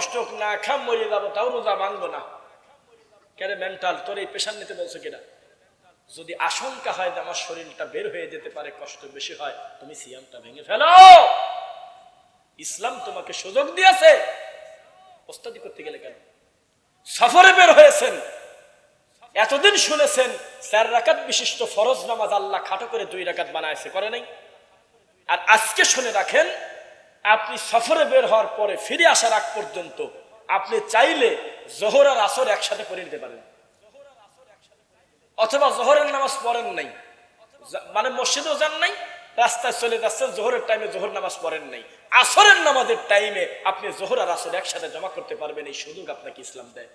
কষ্ট হোক না, খাম মরে যাব, তাও রোজা ভাঙবো না। কেন মেন্টাল তোর এই পেশার নিতে বলছো কিনা? যদি আশঙ্কা হয় যে আমার শরীরটা বের হয়ে যেতে পারে, কষ্ট বেশি হয়, তুমি সিয়ামটা ভেঙে ফেলো। ইসলাম তোমাকে সুযোগ দিয়েছে। ওস্তাদি করতে গেলে কেন? সফরে বের হয়েছেন। এতদিন শুনেছেন, চার রাকাত বিশিষ্ট ফরজ নামাজ আল্লাহ খাটো করে দুই রাকাত বানাইছে, করে নাই? আর আজকে শুনে রাখেন আপনি সফরে বের হওয়ার পরে ফিরে আসার আগ পর্যন্ত আপনি চাইলে জোহর আর আসর একসাথে করে নিতে পারেন। অথবা জোহরের নামাজ পড়েন নাই। মানে মসজিদেও যান নাই, রাস্তায় চলে যাচ্ছেন, জোহরের টাইমে জোহর নামাজ পড়েন নাই। আসরের নামাজের টাইমে আপনি জোহর আর আসর একসাথে জমা করতে পারবেন, এই সুযোগ আপনাকে ইসলাম দেয়।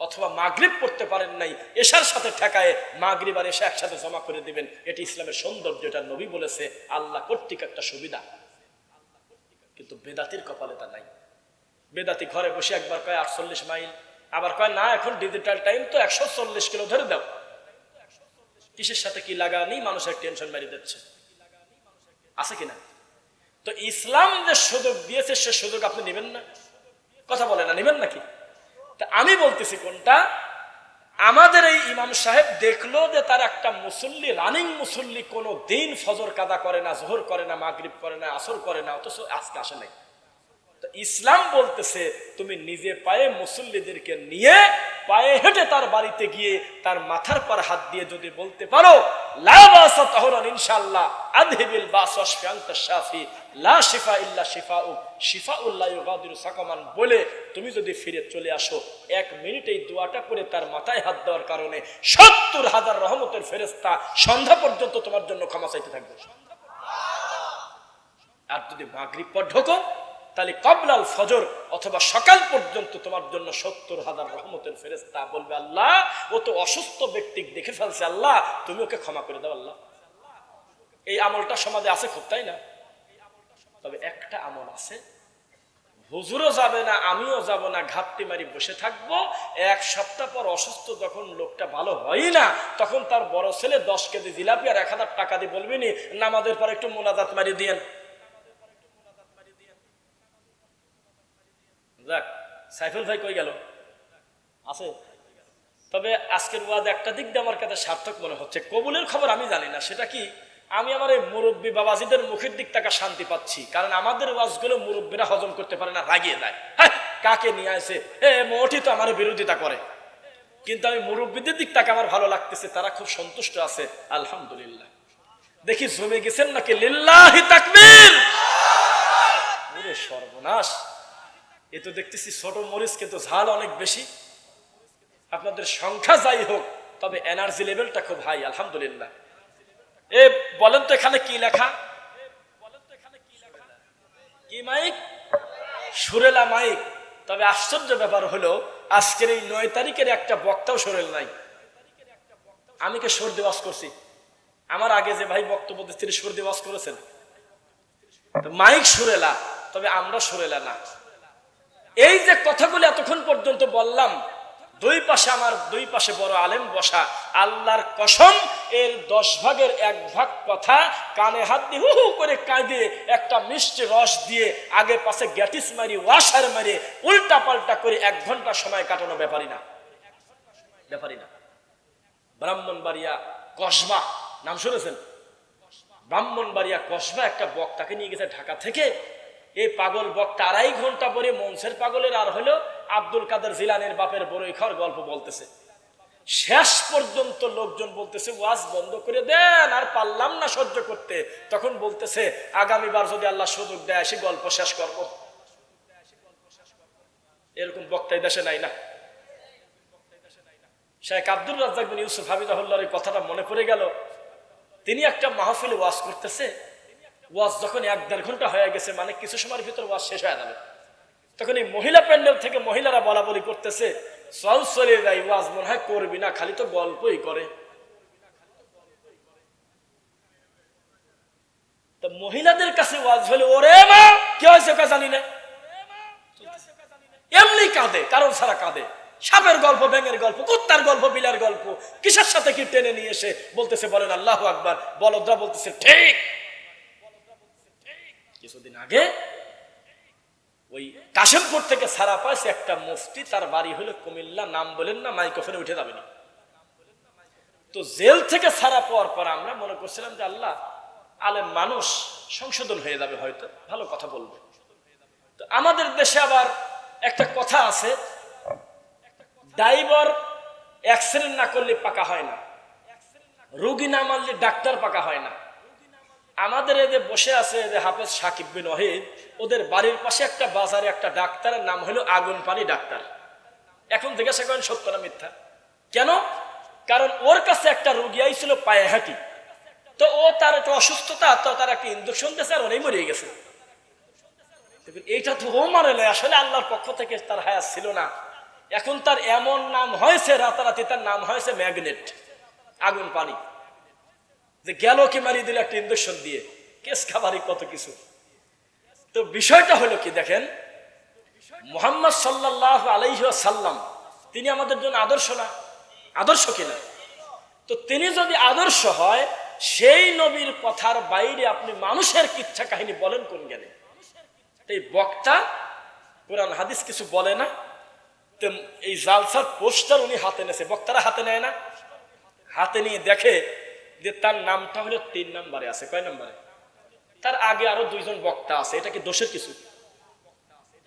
অথবা মাগরিব পড়তে পারেন নাই, এশার সাথে ঠেকায় মাগরিব আর এসে একসাথে জমা করে দিবেন। এটি ইসলামের সৌন্দর্য, এটা নবী বলেছে, আল্লাহ কর্তৃক একটা সুবিধা। কিন্তু বেদাতির কপালে তা নাই। বেদাতি ঘরে বসে একবার কয় আটচল্লিশ মাইল, আবার কয়, না, এখন ডিজিটাল টাইম তো একশো চল্লিশ কিলো ধরে দাও। কিসের সাথে কি লাগানি? মানুষের টেনশন মারি দিচ্ছে। আছে কিনা তো ইসলাম যে সুযোগ দিয়েছে, সে সুযোগ আপনি নেবেন না। কথা বলে না, নেবেন নাকি? তা আমি বলতেছি কোনটা? আমাদের এই ইমাম সাহেব দেখল যে তার একটা মুসল্লি, রানিং মুসল্লি কোনো দিন ফজর কাদা করে না, জোহর করে না, মাগরিব করে না, আসর করে না, অথচ আজকে আসে নাই। ইসলাম বলতেছে, তুমি নিজে পায়ে মুসল্লিদেরকে নিয়ে পায়ে হেঁটে তার বাড়িতে গিয়ে তার মাথার পর হাত দিয়ে যদি বলতে পারো বলে তুমি যদি ফিরে চলে আসো, এক মিনিট এই দোয়াটা করে তার মাথায় হাত দেওয়ার কারণে সত্তর হাজার রহমতের ফেরেস্তা সন্ধ্যা পর্যন্ত তোমার জন্য ক্ষমা চাইতে থাকবে। আর যদি মাগরিব পর ঢোকো তাহলে কবলাল ফজর অথবা সকাল পর্যন্ত তোমার জন্য সত্তর হাজার রহমতের ফেরেস্তা বলবে আল্লাহ, ও তো অসুস্থ ব্যক্তি দেখে ফেলছে আল্লাহ, তুমি ওকে ক্ষমা করে দাও আল্লাহ। এই আমলটা সমাজে আছে খুব, তাই না? তবে একটা আমল আছে, হুজুরও যাবে না, আমিও যাব না, ঘাপটি মারি বসে থাকব, এক সপ্তাহ পর অসুস্থ যখন লোকটা ভালো হয় না, তখন তার বড় ছেলে দশ কেজি জিলাপি আর এক হাজার টাকা দিয়ে বলবিনি নামাজের পর একটু মোনাজাত মারি দিয়েন। যাক, সাইফুল ভাই কই গেল? আছে। তবে আজকের ওয়াজ একটা দিক দিয়ে আমার কাছে সার্থক মনে হচ্ছে। কবুলের খবর আমি জানি না, সেটা কি? আমি আমার এই মুরব্বী বাবাজিদের মুখের দিক থেকে শান্তি পাচ্ছি, কারণ আমাদের ওয়াজগুলো মুরব্বীরা হজম করতে পারে না, রাগিয়ে দেয়। হ্যাঁ কাকে নিয়ে আসে এ মোটি তো আমার বিরোধিতা করে। কিন্তু আমি মুরব্বীদের দিক থেকে আমার ভালো লাগতেছে, তারা খুব সন্তুষ্ট আছে, আলহামদুলিল্লাহ। দেখি জমে গেছেন নাকি লিল্লাহি তাকবীর? সর্বনাশ! এ তো দেখতেছি ছোট মরিচ, কিন্তু ঝাল অনেক বেশি। আপনাদের সংখ্যা যাই হোক, তবে এনার্জি লেভেলটা খুব হাই আলহামদুলিল্লাহ। এ, বলেন তো এখানে কি লেখা? কি মাইক? সুরেলা মাইক। তবে আশ্চর্য ব্যাপার হলো, আজকের এই নয় তারিখের একটা বক্তাও সুরেল নাই। আমি কে সর্দি ওয়াজ করছি? আমার আগে যে ভাই বক্তব্য তিনি সর্দি ওয়াজ করেছেন। মাইক সুরেলা, তবে আমরা সুরেলা না। এই যে কথাগুলো এতক্ষণ পর্যন্ত বললাম, দুই পাশে আমার দুই পাশে বড় আলেম বসা, আল্লাহর কসম, এর দশ ভাগের এক ভাগ কথা কানে হাত দিয়ে হু হু করে কাঁদে একটা মিষ্টি রস দিয়ে আগে পাশে গ্যাটিস মারি ওয়াশার মারি উল্টা পাল্টা করে এক ঘণ্টা সময় কাটানো ব্যাপারই না। ব্যাপারই না। ব্রাহ্মণবাড়িয়া কসবা, নাম শুনেছেন? ব্রাহ্মণবাড়িয়া কসবা একটা বক্তাকে নিয়ে গেছে ঢাকা থেকে। এই পাগল বক্তা আড়াই ঘণ্টা পরে মনসের পাগলের আর হলো আব্দুল কাদের জিলানের বাপের বড়ই খাওয়ার গল্প বলতেছে। শেষ পর্যন্ত লোকজন বলতেছে, ওয়াজ বন্ধ করে দেন, আর পারলাম না সহ্য করতে। তখন বলতেছে, আগামীবার যদি আল্লাহ সুযোগ দেয়, সে গল্প শেষ করব। এরকম বক্তাই দেশে নাই না। শেখ আব্দুল রাজ্জাক বিন ইউসুফ হাবিদাহুল্লাহর এই কথাটা মনে পড়ে গেল। তিনি একটা মাহফিলে ওয়াজ করতেছে ওয়াজ যখন এক দেড় ঘণ্টা হয়ে গেছে মানে কিছু সময়ের ভিতর ওয়াজ শেষ হয়ে যাবে। তখন এই মহিলা প্যান্ডেল থেকে মহিলারা বলা বলি করতেছে চল চলে যাই, ওয়াজ মনে হয় করবি না, খালি তো গল্পই করে। তো মহিলাদের কাছে ওয়াজ হলে, ওরে মা, কি হয়েছে ওকে জানি না। এমনি কাঁদে কারণ ছাড়া কাঁদে। সাপের গল্প, ব্যাঙের গল্প, কুত্তার গল্প, বিলার গল্প, কিসের সাথে কি টেনে নিয়ে এসে বলতেছে, বলেন আল্লাহ আকবার। বলদরা বলতেছে, ঠিক। কিছুদিন আগে ওই কাশেমপুর থেকে সারা পাইছে একটা মুফতি তার বাড়ি হলো কুমিল্লা, নাম বলেন না, মাইক্রোফোনে উঠে যাবে না। তো জেল থেকে ছাড়া পাওয়ার পর আমরা মনে করছিলাম যে আল্লাহ, আলেম মানুষ সংশোধন হয়ে যাবে হয়তো, ভালো কথা বলবে। তো আমাদের দেশে আবার একটা কথা আছে, ড্রাইভার অ্যাক্সিডেন্ট না করলে পাকা হয় না, রুগী না মারলে ডাক্তার পাকা হয় না। আমাদের এদের বসে আছে যে হাফেজ সাকিব বিন ওহিদ ওদের বাড়ির পাশে একটা বাজারে একটা ডাক্তারের নাম হলো আগুন পানি ডাক্তার। এখন জিজ্ঞাসা করেন, সত্য না মিথ্যা? কেন? কারণ ওর কাছে একটা রুগী আইছিল পায়ে হাঁটি। তো ও তার একটা অসুস্থতা, তো তার একটা ইঞ্জেকশন দিয়েছে আর ওরাই মরিয়ে গেছে। এইটা তো ও মারে নাই, আসলে আল্লাহর পক্ষ থেকে তার হায়াত ছিল না। এখন তার এমন নাম হয়েছে, রাতারাতি তার নাম হয়েছে ম্যাগনেট, আগুন পানি। যে গেল কি মারিয়ে দিল একটা ইঞ্জেকশন দিয়ে। কেস খাবারই কত কিছু। তো বিষয়টা হলো কি দেখেন, মোহাম্মদ সাল্লাহ আলাইহ সাল্লাম তিনি আমাদের জন্য আদর্শ না, আদর্শ কিনা? তো তিনি যদি আদর্শ হয়, সেই নবীর কথার বাইরে আপনি মানুষের কিচ্ছা কাহিনী বলেন কোন গেলে এই বক্তা কোরআন হাদিস কিছু বলে না, তো এই জালসার পোস্টার উনি হাতে নেছে। বক্তারা হাতে নেয় না। হাতে নিয়ে দেখে যে তার নামটা হলো তিন নম্বরে আছে কয় নম্বরে? তার আগে আরও দুইজন বক্তা আছে এটা কি দোষের কিছু?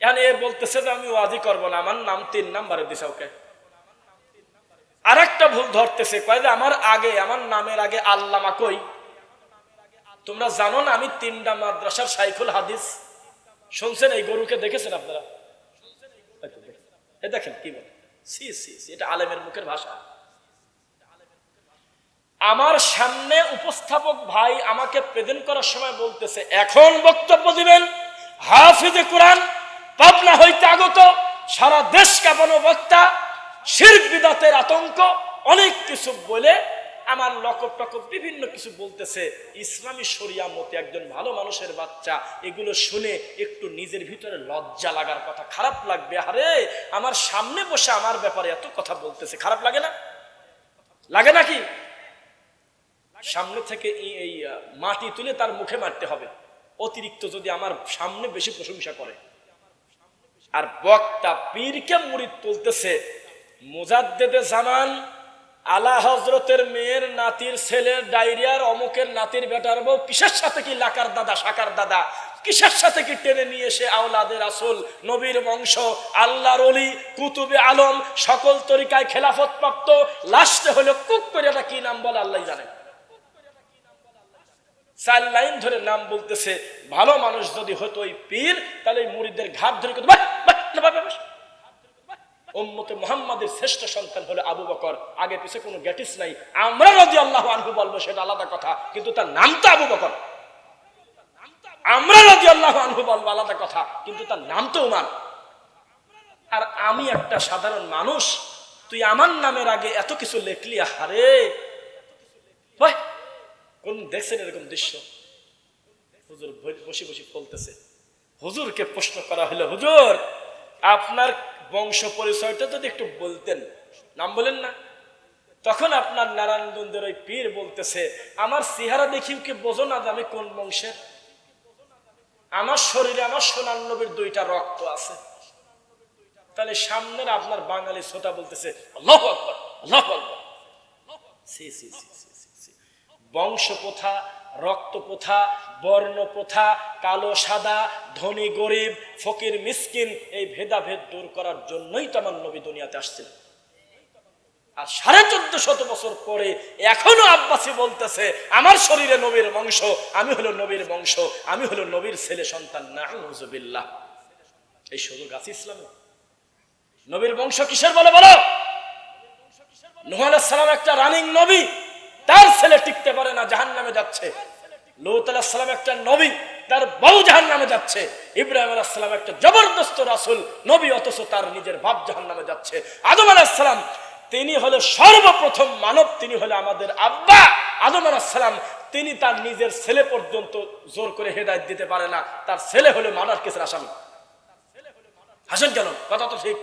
এখন এ বলতেছে যে আমি ওয়াজি করব না আমার নাম তিন নাম্বারে দিছে ওকে। আর একটা ভুল ধরতেছে কয় যে আমার আগে আমার নামের আগে আল্লামা কই? তোমরা জানো না আমি তিনটা মাদ্রাসার সাইফুল হাদিস শুনছেন এই গরুকে দেখেছেন আপনারা? দেখেন কি বলে? সি সি, এটা আলেমের মুখের ভাষা। আমার সামনে উপস্থাপক ভাই আমাকে প্রেজেন্ট করার সময় বলতেছে, এখন বক্তব্য দিবেন হাফিজে কোরআন, পাবনা হইতে আগত, সারা দেশ কাঁপানো বক্তা, শির্ক বিদাতের আতঙ্ক, অনেক কিছু বলে আমার লকব টকব বিভিন্ন কিছু বলতেছে। ইসলামী শরিয়া মতে একজন ভালো মানুষের বাচ্চা, এগুলো শুনে একটু নিজের ভিতরে লজ্জা লাগার কথা, খারাপ লাগবে। আরে, আমার সামনে বসে আমার ব্যাপারে এত কথা বলতেছে, খারাপ লাগে না? লাগে নাকি? সামনে থেকে এই মাটি তুলে তার মুখে মারতে হবে। অতিরিক্ত যদি আমার সামনে বেশি প্রশংসা করে। আর বক্তা পীরকে মুড়িদ তুলতেছে, মুজাদ্দেদে জামান আলা হজরতের মেয়ের নাতির ছেলের ডায়রিয়ার অমুকের নাতির বেটার বউ কিসের সাথে কি লাকার দাদা, সাকার দাদা? কিসের সাথে কি টেনে নিয়ে এসে আওলাদের আসল নবীর বংশ, আল্লাহর অলি কুতুবে আলম, সকল তরিকায় খেলাফত প্রাপ্ত লাস্টে হলো কুক করে এটা কি নাম বলে আল্লাহ জানেন। চার লাইন ধরে নাম বলতেছে, ভালো মানুষ যদি হতো ওই পীর, তাহলে মুড়িদের ঘাট ধরে। উম্মতে মোহাম্মদের শ্রেষ্ঠ সন্তান হলো আবু বকর। আগে পিছে কোনো গ্যাটিস নাই। আমরা রাজি আল্লাহ আনহু বলব সেটা আলাদা কথা, কিন্তু তার নাম তো আবু বকর। আমরা রাজি আল্লাহ আনহু বলব আলাদা কথা, কিন্তু তার নাম তো উমান আর আমি একটা সাধারণ মানুষ, তুই আমার নামের আগে এত কিছু লেখলি হারে ভাই কোন দেখছেন এরকম দৃশ্য? হুজুর বসে বসে বলতেছে, হুজুরকে প্রশ্ন করা হলো, হুজুর, আপনার বংশ পরিচয়টা যদি একটু বলতেন। নাম বলেন না। তখন আপনার নারায়ণগঞ্জের ওই পীর বলতেছে, আমার চেহারা দেখি কি বোঝো না আমি কোন বংশের? আমার শরীরে আমার সোনার নবীর দুইটা রক্ত আছে। তাহলে সামনের আপনার বাঙালি শ্রোতা বলতেছে, আল্লাহ আকবর সি সি সি। সি সি সি বংশ প্রথা রক্ত প্রথা বর্ণ প্রথা কালো, সাদা, ধনী, গরিব, ফকির, মিসকিন এই ভেদাভেদ দূর করার জন্যই তো আমার নবী দুনিয়াতে আসছিলেন আর সাড়ে চোদ্দ শত বছর পরে এখনও আব্বাসী বলতেছে, আমার শরীরে নবীর বংশ, আমি হলো নবীর বংশ, আমি হলো নবীর ছেলে সন্তান, নাউজুবিল্লাহ। এই সুযোগ আছে ইসলামে? নবীর বংশ কিসের বলে বলো? নুহ সালাম একটা রানিং নবী। তার ছেলে টিকতে পারে না জাহান নামে যাচ্ছে। লৌত একটা নবী, তার বউ জাহান নামে যাচ্ছে। ইব্রাহিম আলাহাম একটা জবরদস্ত রাসুল, নবী অথচ তার নিজের বাপ জাহান নামে যাচ্ছে। আদম আলাহাম তিনি হলো সর্বপ্রথম মানব, তিনি হলো আমাদের আব্বা। আদম আলাহাম তিনি তার নিজের ছেলে পর্যন্ত জোর করে হেদায়ত দিতে পারে না। তার ছেলে হলো মানার কেসের আসামি। হাসেন কেন? কথা তো ঠিক।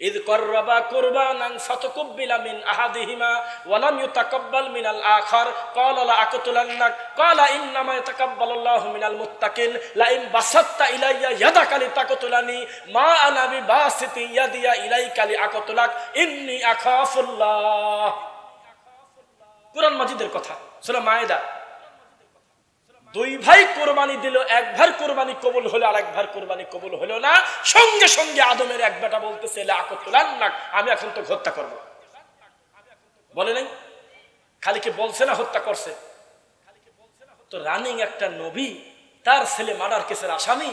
ইদ কররাবা কুরবানান ফাতাকুব্বিলা মিন আহাদিহিমা ওয়া লাম ইউতাকাব্বাল মিনাল আখার। ক্বালা লা আকতুলান্নাক। ক্বালা ইন্নামা ইয়াতাকাব্বালুল্লাহু মিনাল মুত্তাকিন। লা ইন বাসাত্তা ইলাইয়া ইয়াদাকা লিতাকতুলানি। মা আনা বিবাসিতি ইয়াদিয়া ইলাইকা লিআকতুলাক। ইন্নী আখাফুল্লাহ। কুরআন মাজিদের কথা। সূরা মায়েদা। দুই ভাই কোরবানি দিল, এক ভার কোরবানি কবুল হলো আর এক ভার কোরবানি কবুল হলো না। সঙ্গে সঙ্গে আদমের এক বেটা বলতেছে আমি এখন তো হত্যা করব। বলে নাই? খালি কি বলছে না হত্যা করছে? তো রানিং একটা নবী, তার ছেলে মার্ডার কেসের আসামি,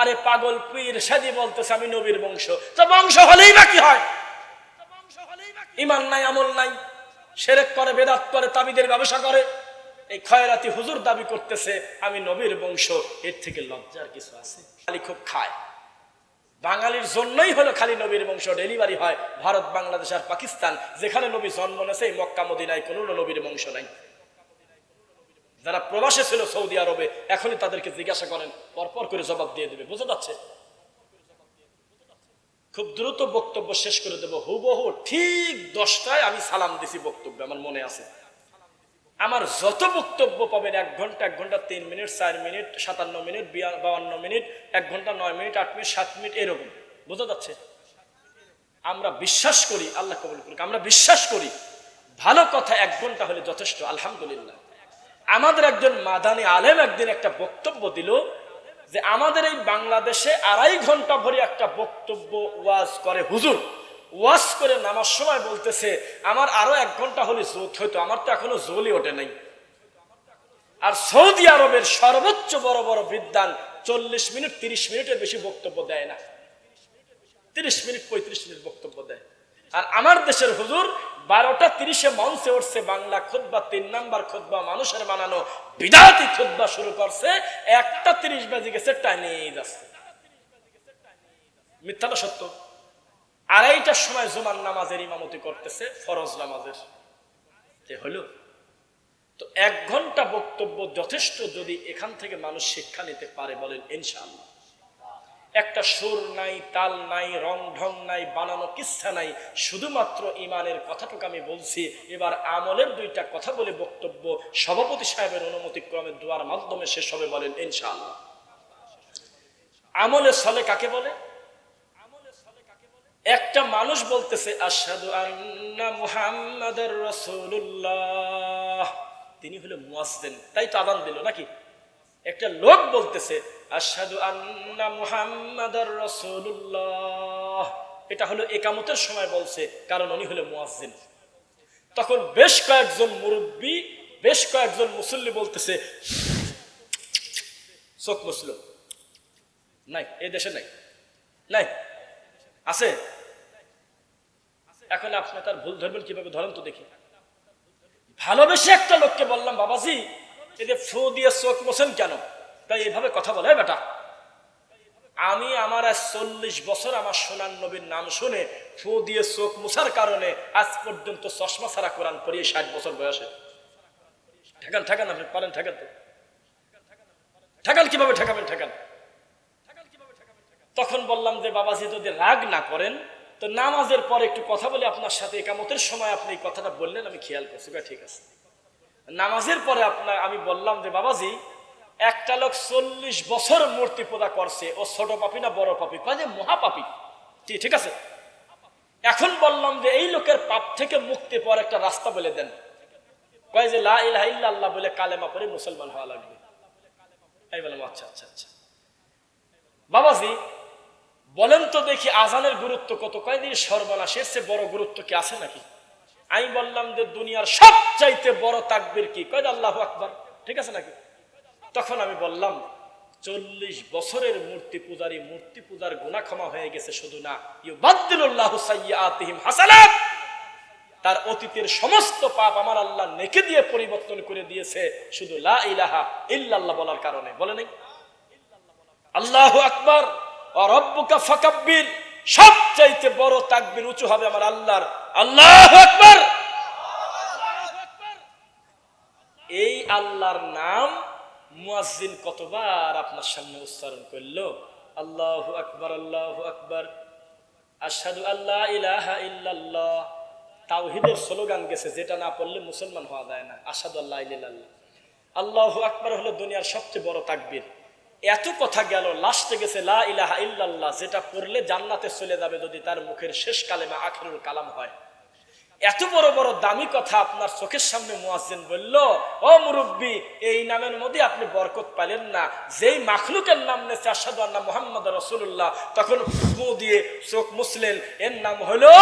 আরে পাগল পীর, সাদি বলতেছে, আমি নবীর বংশ। তো বংশ হলেই বাকি হয়? ইমান নাই, আমল নাই। সেরেক করে, বেদাত করে, তাবিদের ব্যবসা করে। এই খয়রাতি হুজুর দাবি করতেছে, আমি নবীর বংশ, এর থেকে লজ্জার কিছু আছে? খালি খুব খায়। বাঙালির জন্যই হলো খালি নবীর বংশ, ডেলিভারি হয় ভারত, বাংলাদেশ আর পাকিস্তান। যেখানে নবী জন্ম নেছে মক্কা, মদিনায় কোনো নবীর বংশ নাই। যারা প্রবাসে ছিল সৌদি আরবে, এখনই তাদেরকে জিজ্ঞাসা করেন, পরপর করে জবাব দিয়ে দেবে। বোঝা যাচ্ছে? খুব দ্রুত বক্তব্য শেষ করে দেবো। হুবহু ঠিক দশটায় আমি সালাম দিছি বক্তব্য, আমার মনে আছে। আমার যত বক্তব্য পাবেন, এক ঘণ্টা এক ঘণ্টা তিন মিনিট, চার মিনিট, সাতান্ন মিনিট বাউান্ন মিনিট, এক ঘণ্টা নয় মিনিট, আট মিনিট, সাত মিনিট, এরকম। বোঝা যাচ্ছে? আমরা বিশ্বাস করি, আল্লাহ কবুল করুক। আমরা বিশ্বাস করি, ভালো কথা এক ঘণ্টা হলে যথেষ্ট, আলহামদুলিল্লাহ। আমাদের একজন মাদানি আলেম একদিন একটা বক্তব্য দিল যে, আমাদের এই বাংলাদেশে আড়াই ঘণ্টা ভরে একটা বক্তব্য ওয়াজ করে হুজুর। ওয়াজ করে নামার সময় বলতেছে, আমার আরও এক ঘণ্টা হলে জোত হইতো, আমার তো এখনও জোলই ওঠে নাই। আর সৌদি আরবের সর্বোচ্চ বড় বড় বিদ্যান চল্লিশ মিনিট, তিরিশ মিনিটের বেশি বক্তব্য দেয় না। তিরিশ মিনিট, পঁয়ত্রিশ মিনিট বক্তব্য দেয়। আর আমার দেশের হুজুর বারোটা তিরিশে মঞ্চে উঠছে, বাংলা খুদ্া তিন নাম্বার খুদ্া মানুষের বানানো বিদাতি খুদ্া শুরু করছে, একটা তিরিশ বাজে গেছে টানিয়ে যাচ্ছে মিথ্যাটা সত্য। আড়াইটার সময় জুমার নামাজের ইমামতি করতেছে, ফরজ নামাজের। যে হলো? তো এক ঘণ্টা বক্তব্য যথেষ্ট যদি এখান থেকে মানুষ শিক্ষা নিতে পারে বলেন, ইনশাআল্লাহ। একটা সুর নাই, তাল নাই, রং ঢং নাই, বানানো কিচ্ছা নাই, শুধুমাত্র ইমানের কথাটুকু আমি বলছি, এবার আমলের দুইটা কথা বলে বক্তব্য সভাপতি সাহেবের অনুমতি ক্রমে দোয়ার মাধ্যমে শেষ হবে বলেন, ইনশাআল্লাহ। আমলে সলে কাকে বলে? একটা মানুষ বলতেছে আসাদু আন্না মুহাম্মাদুর রাসূলুল্লাহ। তিনি হলো মুয়াজ্জিন, তাই তো আদান দিল নাকি? একটা লোক বলতেছে আসাদু আন্না মুহাম্মাদুর রাসূলুল্লাহ। এটা হলো একামতের সময় বলছে, কারণ উনি হলো মুয়াজ্জিন। তখন বেশ কয়েকজন মুরব্বী, বেশ কয়েকজন মুসল্লি বলতেছে, চোখ মুসলিম নাই, এ দেশে নাই। নাই, আছে? এখন আপনি তার ভুল ধরবেন কীভাবে? ধরেন তো দেখি। ভালোবেসে একটা লোককে বললাম, বাবাজি, এই যে ফু দিয়ে চোখ মোছেন কেন? তাই এভাবে কথা বলে "এই বেটা? আমি আমার আজ চল্লিশ বছর আমার সোনার নবীর নাম শুনে ফু দিয়ে চোখ মুছার কারণে আজ পর্যন্ত চশমা ছাড়া কোরআন পড়িয়ে ষাট বছর বয়সে। ঠেকান ঠেকান আপনি, পারেন, ঠেকান তো। ঠেকান কীভাবে ঠেকাবেন, ঠেকান। তখন বললাম যে, বাবাজি, যদি রাগ না করেন তো নামাজের পর একটু কথা বলে আপনার সাথে। একামতের সময় আপনি এই কথাটা বললেন, আমি খেয়াল করছি। ঠিক আছে। নামাজের পরে আপনার, আমি বললাম যে, বাবাজি, একটা লোক চল্লিশ বছর মূর্তি পূজা করছে। ও ছোট পাপি না বড় পাপি? কয় যে, মহাপাপি। ঠিক আছে? এখন বললাম যে, এই লোকের পাপ থেকে মুক্তি পাওয়ার একটা রাস্তা বলে দেন। কয় যে, লা ইলাহা ইল্লাল্লাহ বলে কালেমা পরে মুসলমান হওয়া লাগবে। আচ্ছা আচ্ছা আচ্ছা। বাবাজি বলেন তো দেখি আজানের গুরুত্ব কত? কয়দিন সর্বনাশের চেয়ে বড় গুরুত্ব কি আছে নাকি? আমি বললাম যে দুনিয়ার সবচাইতে বড় তাকবির কি? কয় আল্লাহ আকবর? ঠিক আছে নাকি? তখন আমি বললাম, চল্লিশ বছরের মূর্তি পূজারি, মূর্তি পূজার গুণা ক্ষমা হয়ে গেছে শুধু না হাসানাত। তার অতীতের সমস্ত পাপ আমার আল্লাহ নেকে দিয়ে পরিবর্তন করে দিয়েছে, শুধু লা ইলাহা ইল্লাল্লাহ বলার কারণে। বলে নেই? আল্লাহ আকবর। রব্বুকা ফাকাব্বির সবচাইতে বড় তাকবির উঁচু হবে আমার আল্লাহর। আল্লাহ আকবর! এই আল্লাহর নাম মুয়াজ্জিন কতবার আপনার সামনে উচ্চারণ করল? আল্লাহ আকবর আল্লাহ আকবর। আশহাদু আল্লাহ ইলাহা ইল্লাল্লাহ। তাওহীদের স্লোগান গেছে, যেটা না পড়লে মুসলমান হওয়া যায় না। আশহাদু আল্লাহ ইল্লাল্লাহ। আল্লাহু আকবার হলো দুনিয়ার সবচেয়ে বড় তাকবীর। এত কথা গেল, লাস্টে গেছে, লা ইলাহা ইল্লাল্লাহ যেটা পড়লে জান্নাতে চলে যাবে যদি তার মুখের শেষ কালেমা আখিরুল কালাম হয়। এত বড় বড় দামি কথা আপনার চোখের সামনে মুয়াজ্জিন বলল, ও মুরব্বী, এই নামের মধ্যে আপনি বরকত পাইলেন না। যেই মাখলুকের নাম নেছে আসাদু মোহাম্মদ রসুল্লাহ তখন দিয়ে চোখ মুসলেন এর নাম হলো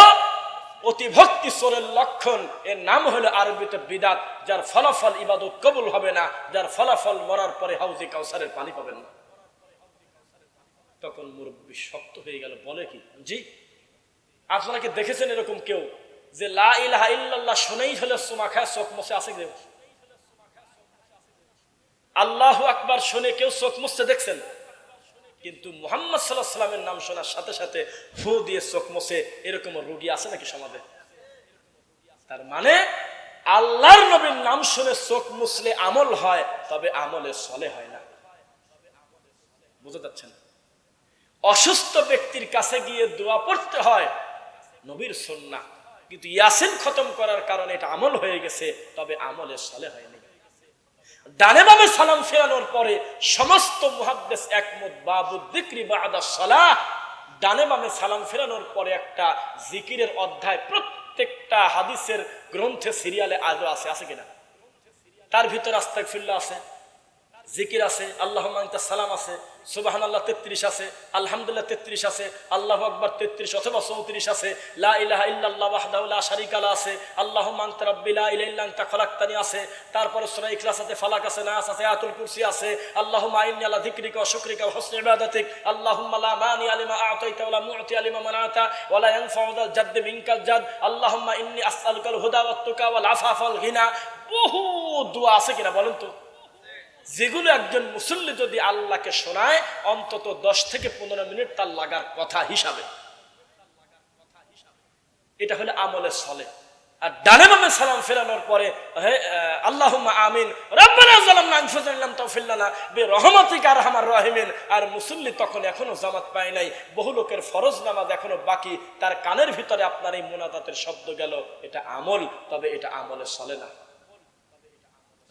অতি ভক্তি সোরের লক্ষণ। এর নাম হলো আরবিতে বিদাত, যার ফলাফল ইবাদত কবুল হবে না, যার ফলাফল মরার পরে হাউজি কাউসারের পানি পাবেন না। তখন মুরব্বী শক্ত হয়ে গেল, বলে কি, জি আপনারা কি দেখেছেন এরকম কেউ যে লা ইলাহা ইল্লাল্লাহ শুনেই হলে সুমা চোখ মুছে কেউ? আল্লাহ আকবার শুনে কেউ চোখ মুছতে দেখছেন? কিন্তু মোহাম্মদ সাল্লাহ সাল্লামের নাম শোনার সাথে সাথে ফু দিয়ে চোখ মুছে এরকম রুগী আছে নাকি সমাজে? তার মানে আল্লাহর নবীর নাম শুনে চোখ মুছলে আমল হয়, তবে আমলে চলে হয় না। বুঝতে পারছেন? অসুস্থ ব্যক্তির কাছে গিয়ে দোয়া পড়তে হয়, নবীর সন্না কিন্তু ইয়াসিন খতম করার কারণে এটা আমল হয়ে গেছে, তবে আমলে সলে হয়নি। ডানে বামে সালাম ফেরানোর পরে সমস্ত মুহাদ্দেশ একমত বাবুদ্দিক্রি বাদা সালাহ। ডানে বামে সালাম ফেরানোর পরে একটা জিকিরের অধ্যায়, প্রত্যেকটা হাদিসের গ্রন্থে, সিরিয়ালে আজও আছে আছে কিনা? তার ভিতর আস্তাগফিরুল্লাহ আছে। জিকির আছে আল্লাহ সালাম আছে সুবাহান আল্লাহ তেত্রিশ আছে, আলহামদুলিল্লাহ তেত্রিশ আছে, আল্লাহ আকবর তেত্রিশ অথবা চৌত্রিশ আছে, লা ইলাহা ইল্লাল্লাহ ওয়াহদাহু লা শারীকা লা আছে আল্লাহু মানতা রাব্বি লা ইলাহা ইল্লা আনতা খলাকতানি আছে, তারপরে ইখলাস আছে, ফালাক আছে, নাস আছে, আয়াতুল কুরসি আছে, আল্লাহুম্মা ইন্নী আলা যিকরিকা ওয়া শুকরিকা ওয়া হুসনি ইবাদাতিক, আল্লাহুম্মা লা মানি আলিমা আ'তাইতা ওয়া মু'তি আলিমা মানাতা ওয়া লা জাদ্দ মিনকাল জাদ আল্লাহুম্মা ইন্নী আসআলুকাল হুদা ওয়াত ওয়াল দোয়া আছে কিনা বলেন তো? যেগুলো একজন মুসল্লি যদি আল্লাহকে শোনায়, অন্তত দশ থেকে পনেরো মিনিট তার লাগার কথা হিসাবে। এটা হলে আমলে চলে আর ডানে বামে সালাম ফেরানোর পরে আল্লাহ আমিন আর মুসল্লি তখন এখনও জামাত পায় নাই, বহু লোকের ফরজ নামাজ এখনও বাকি, তার কানের ভিতরে আপনার এই মোনাজাতের শব্দ গেল। এটা আমল, তবে এটা আমলে চলে না।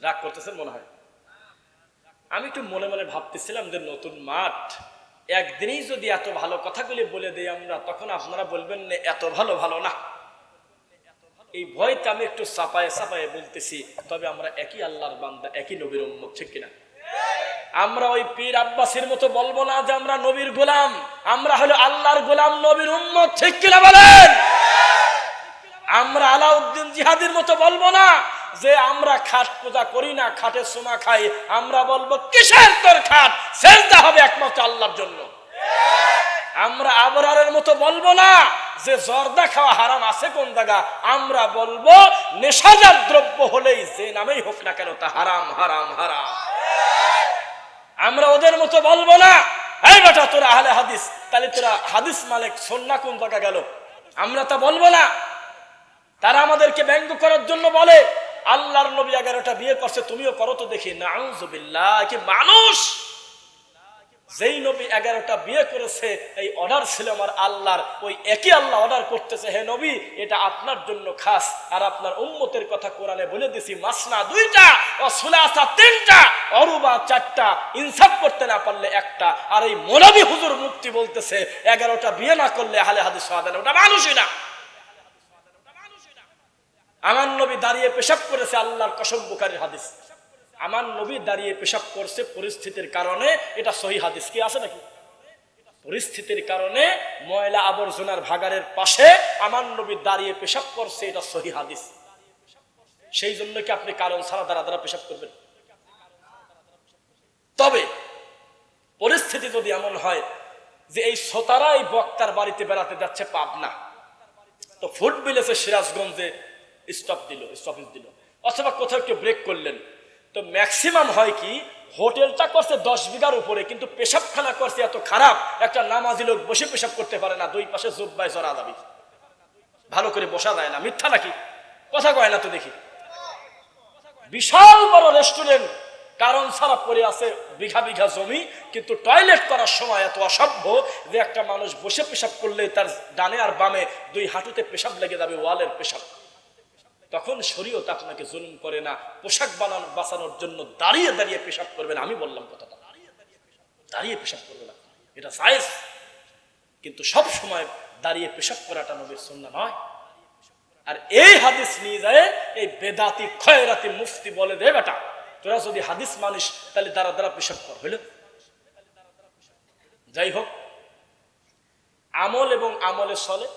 রাগ করতেছেন মনে হয়? আমি একটু মনে মনে ভাবতেছিলাম যে নতুন মাঠ একদিনেই যদি এত ভালো কথাগুলি বলে দেই আমরা, তখন আপনারা বলবেন না এত ভালো ভালো না। এই ভয়তে আমি একটু চাপায়ে চাপায়ে বলতেছি, তবে আমরা একই আল্লাহর বান্দা, একই নবীর উম্মত, ঠিক কিনা? আমরা ওই পীর আব্বাসের মতো বলব না যে আমরা নবীর গোলাম, আমরা হলো আল্লাহর গোলাম, নবীর উম্মত, ঠিক কিনা বলেন? আমরা আলাউদ্দিন জিহাদের মতো বলব না যে আমরা খাট পূজা করি না, খাটের সোমা খাই, আমরা বলব, কিসের তোর খাট? সেজদা হবে একমাত্র আল্লাহর জন্য। আমরা আবরারের মতো বলব না যে জর্দা খাওয়া হারাম আছে কোন জায়গা? আমরা বলব, নেশাজাত দ্রব্য হলেই যে নামেই হোক না কেন তা হারাম হারাম হারাম। আমরা ওদের মতো বলব না, এই বেটা, তোরা আহলে হাদিস, তাহলে তোরা হাদিস মালিক, সন্না কোন জায়গা গেল? আমরা তা বলব না। তারা আমাদেরকে ব্যঙ্গ করার জন্য বলে আল্লাহর নবী এগারোটা বিয়ে করছে, তুমিও করো তো দেখি। নাউজুবিল্লাহ, কি মানুষ! যেই নবী এগারোটা বিয়ে করেছে, এই অর্ডার ছিল আমার আল্লাহর। ওই একই আল্লাহ অর্ডার করতেছে, হে নবী, এটা আপনার জন্য খাস। আর আপনার উম্মতের কথা কোরআনে বলে দিছি, মাসনা দুইটা, ও সুলাসা তিনটা অরুবা চারটা, ইনসাফ করতে না পারলে একটা। আর এই মোলাবি হুজুর মুক্তি বলতেছে, এগারোটা বিয়ে না করলে হালে হাদিস ওটা মানুষই না। আমার নবী দাঁড়িয়ে পেশাব করেছে আল্লাহর কসম বুখারির হাদিস। আমার নবী দাঁড়িয়ে পেশাব করছে পরিস্থিতির কারণে এটা সহি হাদিস। কি আছে নাকি? পরিস্থিতির কারণে ময়লা আবর্জনার ভাগারের পাশে আমার নবী দাঁড়িয়ে পেশাব করছে এটা সহি হাদিস। সেই জন্য কি আপনি কারণ ছাড়া দ্বারা দ্বারা পেশাব করবেন? তবে পরিস্থিতি যদি এমন হয় যে এই এই বক্তার বাড়িতে বেড়াতে যাচ্ছে পাবনা, তো ফুট বিলেছে সিরাজগঞ্জে স্টপ দিল স্টপেজ দিল। অথবা কোথাও একটু ব্রেক করলেন। তো ম্যাক্সিমাম হয় কি, হোটেলটা করছে দশ বিঘার উপরে, কিন্তু পেশাবখানা করছে এত খারাপ, একটা নামাজি লোক বসে পেশাব করতে পারে না, দুই পাশে জুব্বাই জরা দাবি। ভালো করে বসা যায় না, মিথ্যা নাকি? কথা কয় না তো দেখি। বিশাল বড় রেস্টুরেন্ট কারণ ছাড়া পড়ে আছে বিঘা বিঘা জমি, কিন্তু টয়লেট করার সময় এত অসভ্য যে একটা মানুষ বসে পেশাব করলে তার ডানে আর বামে দুই হাঁটুতে পেশাব লেগে যাবে, ওয়ালের পেশাব। তখন শরীয়ত আপনাকে জুলুম করে না, পোশাক বানানো, বাঁচানোর জন্য দাঁড়িয়ে দাঁড়িয়ে পেশাব করবেন, আমি বললাম কথাটা। দাঁড়িয়ে পেশাব করবে না। এটা সাইজ কিন্তু সব সময় দাঁড়িয়ে পেশাব করাটা নবীর সুন্না নয়। আর এই হাদিস নিয়ে যায়, এই বেদাতি, খয়রাতি মুফতি বলে দে বেটা, তোরা যদি হাদিস মানিস, তাহলে দ্বারা দ্বারা পেশাব কর, হইল? যাই হোক, আমল এবং আমলে চলে